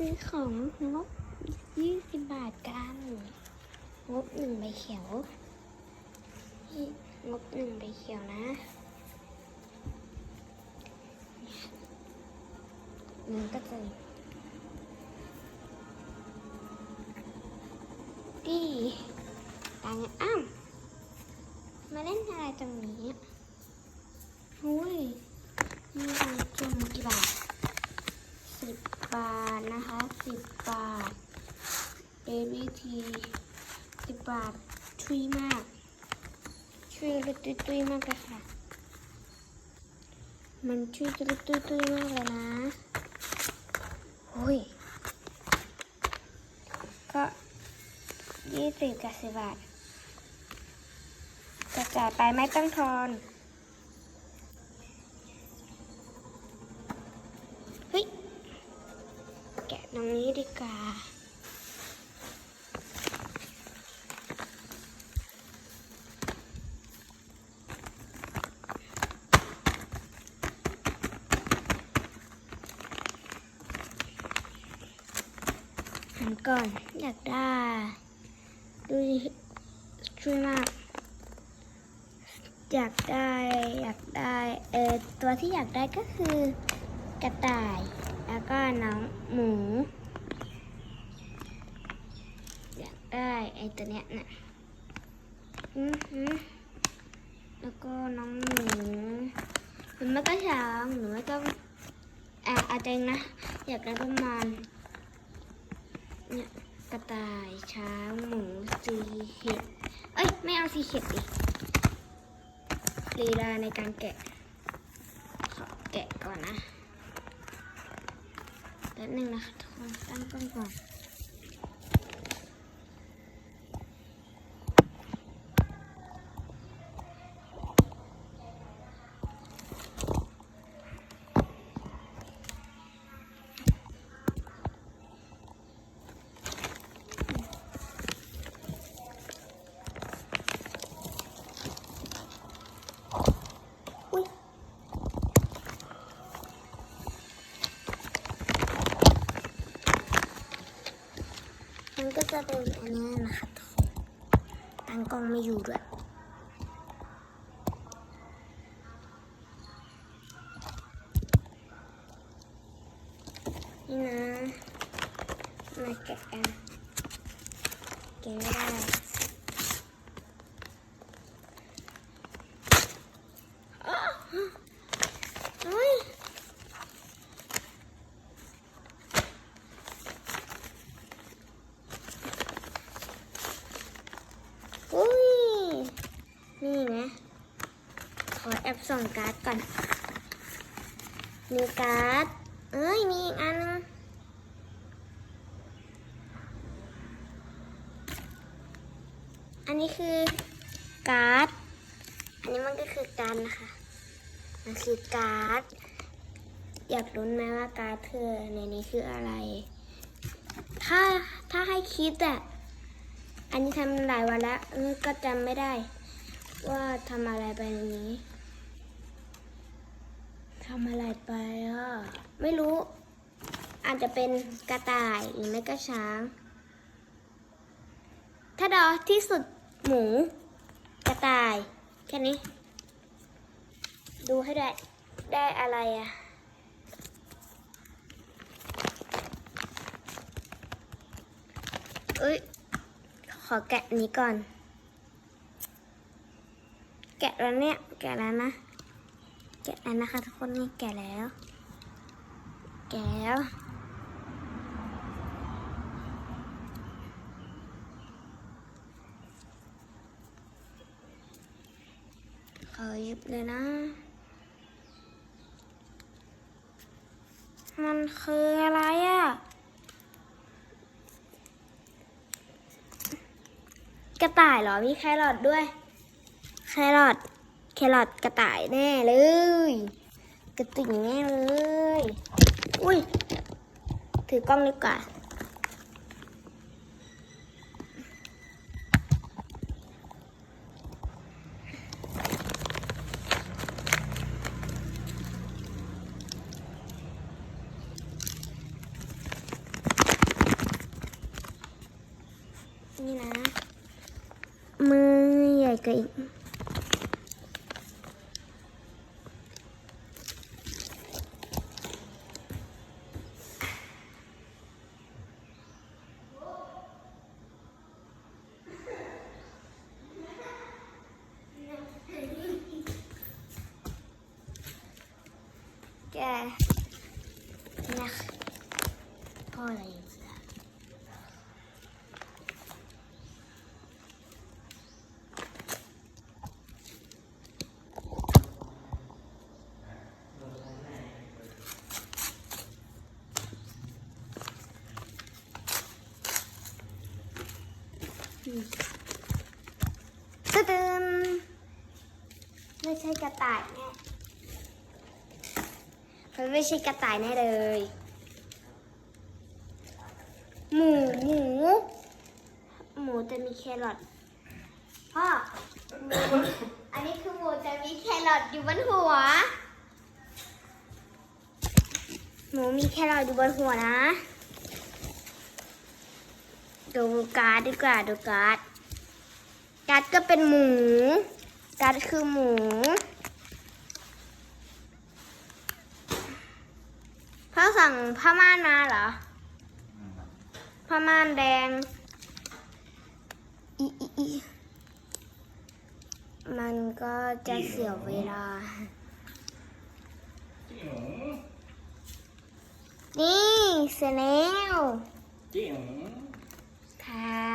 ซื้อของงบยี่สิบบาทกันงบหนึ่งใบเขียวงบหนึ่งใบเขียวนะเงินก็จะดีตังอ้ำมาเล่นอะไรตรงนี้อุ้ยมีตังค์จุ่มกี่บาท สิบบาทนะคะ สิบบาทเบบี้ทีสิบบาทชุยมากชุยรุตุยตุยมากเลยค่ะ มันชุยรุตุยตุยมากเลยนะโอ้ยก็ยี่สิบกับสิบบาทจะจ่ายไปไม่ต้องทอน เฮ้ย แกะตร งนี้ดีกว่าหันก่อนอยากได้ ดูดิช่วยมาก อยากได้อยากได้เออตัวที่อยากได้ก็คือกระต่าย แล้วก็น้องหมู อยาก ได้ไอตัวเนี้ยนะอือแล้วก็น้องหมูหรือไม่ก็ช้างหรือไม่ก็อ่าอาจจะนะ อยากได้ประมาณเนี่ยกระต่ายช้างหมูสีเห็ดเอ้ย ไม่เอาสีเห็ดดิลีลาในการแกะขอแกะก่อนนะแป๊บนึงนะคะทุกคนตั้งกล้องก่อน จะเป็นอันนี้นะคะทุกคนตั้งกล้องไม่อยู่ด้วยนี่นะมาเก็บกันเก็บได้อ้าวเฮ้ย อุ้ย นี่นะ ขอ แอบส่องการ์ดก่อนมีการ์ด เอ้ย มีอีกอันนึงอันนี้คือการ์ด อันนี้มันก็คือการดนะคะ มันคือการ์ด อยากรู้ไหมว่าการ์ดเธอในนี้คืออะไร ถ้าถ้าให้คิดอะอันนี้ทำหลายวันแล้วก็จำไม่ได้ ว่าทำอะไรไปในนี้ ทำอะไรไปอะ ไม่รู้ อาจจะเป็นกระต่ายหรือไม่ก็ช้าง ถ้าดอที่สุดหมู กระต่าย แค่นี้ ดูให้ได้ได้อะไรอะเอ้ย ขอแกะนี้ก่อน แกะแล้วเนี่ย แกะแล้วนะ แกะแล้วนะคะทุกคนนี่แกะแล้ว แกะแล้วขอยิบเลยนะ มันคืออะไรอะ กระต่ายเหรอ มีแครอทด้วย แครอท แครอทกระต่ายแน่เลย กระติ่งแน่เลย อุ้ย ถือกล้องดีกว่านี่นะ มือใหญ่กว่าอีก แกนะพ่ออะไระตึ๊ดมไม่ใช่กระต่ายแน่ มันไม่ใช่กระต่ายแน่เลย หมู หมู หมูจะมีแครอทพ่อหมูอันนี้คือหมูจะมีแครอทอยู่บนหัว หมูมีแครอทอยู่บนหัวนะ ดูการ์ดดีกว่าดูการ์ดการ์ดก็เป็นหมูการ์ดคือหมู พ่อสั่งผ้าม่านมาเหรอผ้าม่านแดงอีอีอีมันก็จะเสียเวลาจิ๋วนี่เสร็จแล้วจิ๋วค่ะ